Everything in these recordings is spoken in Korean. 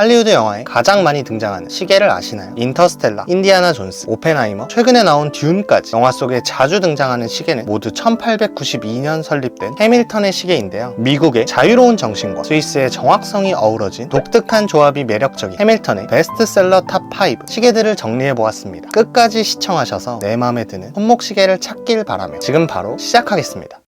할리우드 영화에 가장 많이 등장하는 시계를 아시나요? 인터스텔라, 인디아나 존스, 오펜하이머, 최근에 나온 듄까지 영화 속에 자주 등장하는 시계는 모두 1892년 설립된 해밀턴의 시계인데요. 미국의 자유로운 정신과 스위스의 정확성이 어우러진 독특한 조합이 매력적인 해밀턴의 베스트셀러 탑5 시계들을 정리해 보았습니다. 끝까지 시청하셔서 내 마음에 드는 손목 시계를 찾길 바라며 지금 바로 시작하겠습니다.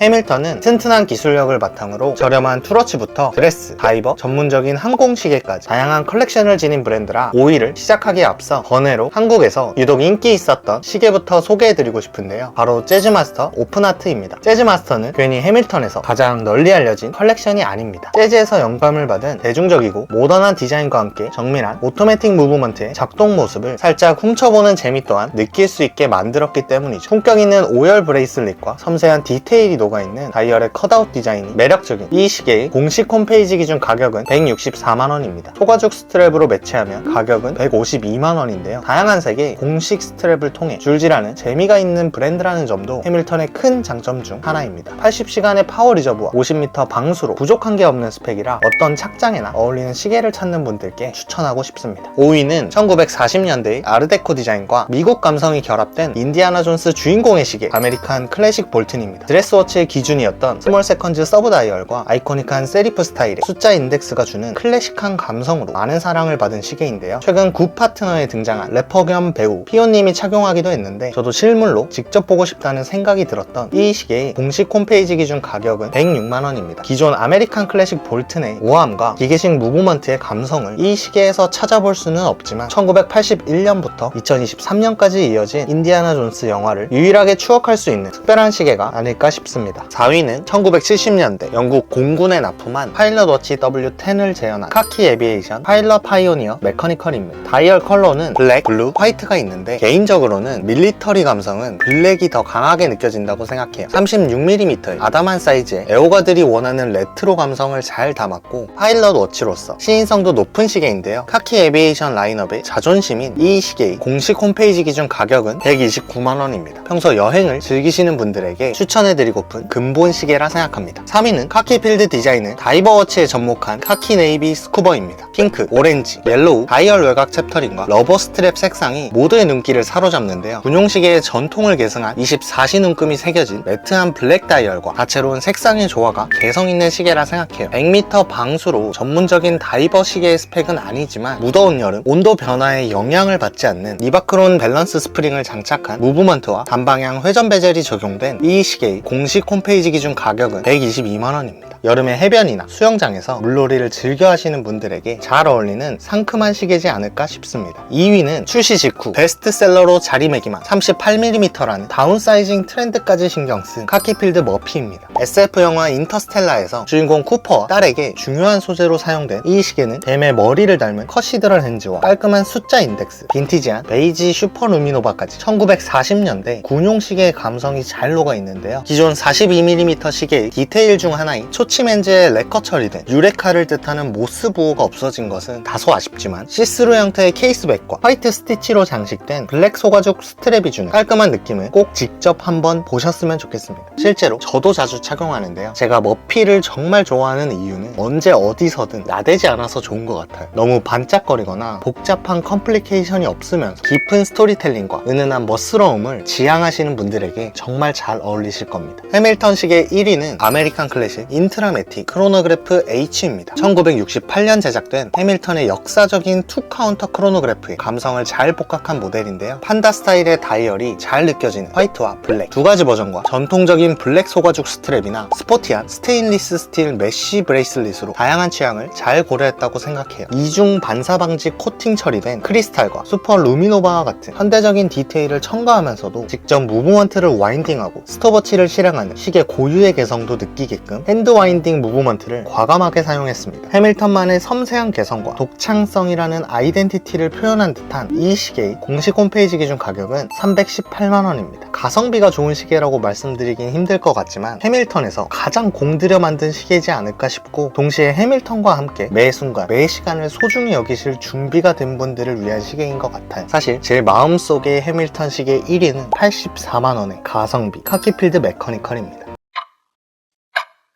해밀턴은 튼튼한 기술력을 바탕으로 저렴한 투러치부터 드레스, 다이버, 전문적인 항공시계까지 다양한 컬렉션을 지닌 브랜드라 5위를 시작하기에 앞서 번외로 한국에서 유독 인기 있었던 시계부터 소개해드리고 싶은데요. 바로 재즈마스터 오픈하트입니다. 재즈마스터는 괜히 해밀턴에서 가장 널리 알려진 컬렉션이 아닙니다. 재즈에서 영감을 받은 대중적이고 모던한 디자인과 함께 정밀한 오토매틱 무브먼트의 작동 모습을 살짝 훔쳐보는 재미 또한 느낄 수 있게 만들었기 때문이죠. 품격 있는 오열 브레이슬릿과 섬세한 디테일이 녹 아있는 다이얼의 컷아웃 디자인이 매력적인 이 시계의 공식 홈페이지 기준 가격은 164만원입니다. 초가죽 스트랩으로 매치하면 가격은 152만원인데요. 다양한 색의 공식 스트랩을 통해 줄질하는 재미가 있는 브랜드라는 점도 해밀턴의 큰 장점 중 하나입니다. 80시간의 파워 리저브와 50m 방수로 부족한 게 없는 스펙이라 어떤 착장에나 어울리는 시계를 찾는 분들께 추천하고 싶습니다. 5위는 1940년대의 아르데코 디자인과 미국 감성이 결합된 인디아나 존스 주인공의 시계 아메리칸 클래식 볼튼입니다. 드레스워치 의 기준이었던 스몰 세컨즈 서브 다이얼과 아이코닉한 세리프 스타일의 숫자 인덱스가 주는 클래식한 감성으로 많은 사랑을 받은 시계인데요. 최근 구 파트너에 등장한 래퍼 겸 배우 피오님이 착용하기도 했는데 저도 실물로 직접 보고 싶다는 생각이 들었던 이 시계의 공식 홈페이지 기준 가격은 106만원입니다. 기존 아메리칸 클래식 볼튼의 우아함과 기계식 무브먼트의 감성을 이 시계에서 찾아볼 수는 없지만 1981년부터 2023년까지 이어진 인디아나 존스 영화를 유일하게 추억할 수 있는 특별한 시계가 아닐까 싶습니다. 4위는 1970년대 영국 공군에 납품한 파일럿 워치 W10을 재현한 카키 에비에이션 파일럿 파이오니어 메커니컬입니다. 다이얼 컬러는 블랙, 블루, 화이트가 있는데 개인적으로는 밀리터리 감성은 블랙이 더 강하게 느껴진다고 생각해요. 36mm의 아담한 사이즈에 애호가들이 원하는 레트로 감성을 잘 담았고 파일럿 워치로서 시인성도 높은 시계인데요. 카키 에비에이션 라인업의 자존심인 이 시계의 공식 홈페이지 기준 가격은 129만원입니다. 평소 여행을 즐기시는 분들에게 추천해드리고픈 근본 시계라 생각합니다. 3위는 카키 필드 디자인은 다이버 워치에 접목한 카키 네이비 스쿠버입니다. 핑크, 오렌지, 옐로우, 다이얼 외곽 챕터링과 러버 스트랩 색상이 모두의 눈길을 사로잡는데요. 군용시계의 전통을 계승한 24시 눈금이 새겨진 매트한 블랙 다이얼과 다채로운 색상의 조화가 개성있는 시계라 생각해요. 100m 방수로 전문적인 다이버 시계의 스펙은 아니지만 무더운 여름 온도 변화에 영향을 받지 않는 니바크론 밸런스 스프링을 장착한 무브먼트와 단방향 회전 베젤이 적용된 이 시계의 공식 홈페이지 기준 가격은 122만원입니다. 여름에 해변이나 수영장에서 물놀이를 즐겨 하시는 분들에게 잘 어울리는 상큼한 시계지 않을까 싶습니다. 2위는 출시 직후 베스트셀러로 자리매김한 38mm라는 다운사이징 트렌드까지 신경 쓴 카키필드 머피입니다. SF 영화 인터스텔라에서 주인공 쿠퍼와 딸에게 중요한 소재로 사용된 이 시계는 뱀의 머리를 닮은 커시드럴 핸즈와 깔끔한 숫자 인덱스, 빈티지한 베이지 슈퍼 루미노바까지 1940년대 군용 시계의 감성이 잘 녹아 있는데요. 기존 42mm 시계의 디테일 중 하나인 초침 렌즈에 레커 처리된 유레카를 뜻하는 모스 부호가 없어진 것은 다소 아쉽지만 시스루 형태의 케이스백과 화이트 스티치로 장식된 블랙 소가죽 스트랩이 주는 깔끔한 느낌을 꼭 직접 한번 보셨으면 좋겠습니다. 실제로 저도 자주 착용하는데요. 제가 머피를 정말 좋아하는 이유는 언제 어디서든 나대지 않아서 좋은 것 같아요. 너무 반짝거리거나 복잡한 컴플리케이션이 없으면서 깊은 스토리텔링과 은은한 멋스러움을 지향하시는 분들에게 정말 잘 어울리실 겁니다. 해밀턴식의 1위는 아메리칸 클래식 인트 라매틱 크로노그래프 H입니다. 1968년 제작된 해밀턴의 역사적인 투 카운터 크로노그래프의 감성을 잘 복각한 모델인데요. 판다 스타일의 다이얼이 잘 느껴지는 화이트와 블랙 두 가지 버전과 전통적인 블랙 소가죽 스트랩이나 스포티한 스테인리스 스틸 메쉬 브레이슬릿으로 다양한 취향을 잘 고려했다고 생각해요. 이중 반사 방지 코팅 처리된 크리스탈과 슈퍼 루미노바와 같은 현대적인 디테일을 첨가하면서도 직접 무브먼트를 와인딩하고 스톱워치를 실행하는 시계 고유의 개성도 느끼게끔 핸드 와 인딩 무브먼트를 과감하게 사용했습니다. 해밀턴만의 섬세한 개성과 독창성이라는 아이덴티티를 표현한 듯한 이 시계의 공식 홈페이지 기준 가격은 318만원입니다. 가성비가 좋은 시계라고 말씀드리긴 힘들 것 같지만 해밀턴에서 가장 공들여 만든 시계지 않을까 싶고 동시에 해밀턴과 함께 매 순간 매 시간을 소중히 여기실 준비가 된 분들을 위한 시계인 것 같아요. 사실 제 마음속의 해밀턴 시계 1위는 84만원의 가성비 카키필드 메커니컬입니다.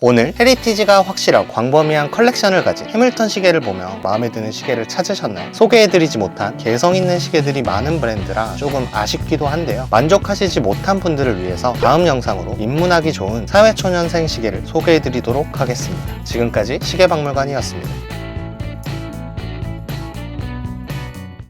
오늘 헤리티지가 확실하고 광범위한 컬렉션을 가진 해밀턴 시계를 보며 마음에 드는 시계를 찾으셨나요? 소개해드리지 못한 개성 있는 시계들이 많은 브랜드라 조금 아쉽기도 한데요. 만족하시지 못한 분들을 위해서 다음 영상으로 입문하기 좋은 사회초년생 시계를 소개해드리도록 하겠습니다. 지금까지 시계박물관이었습니다.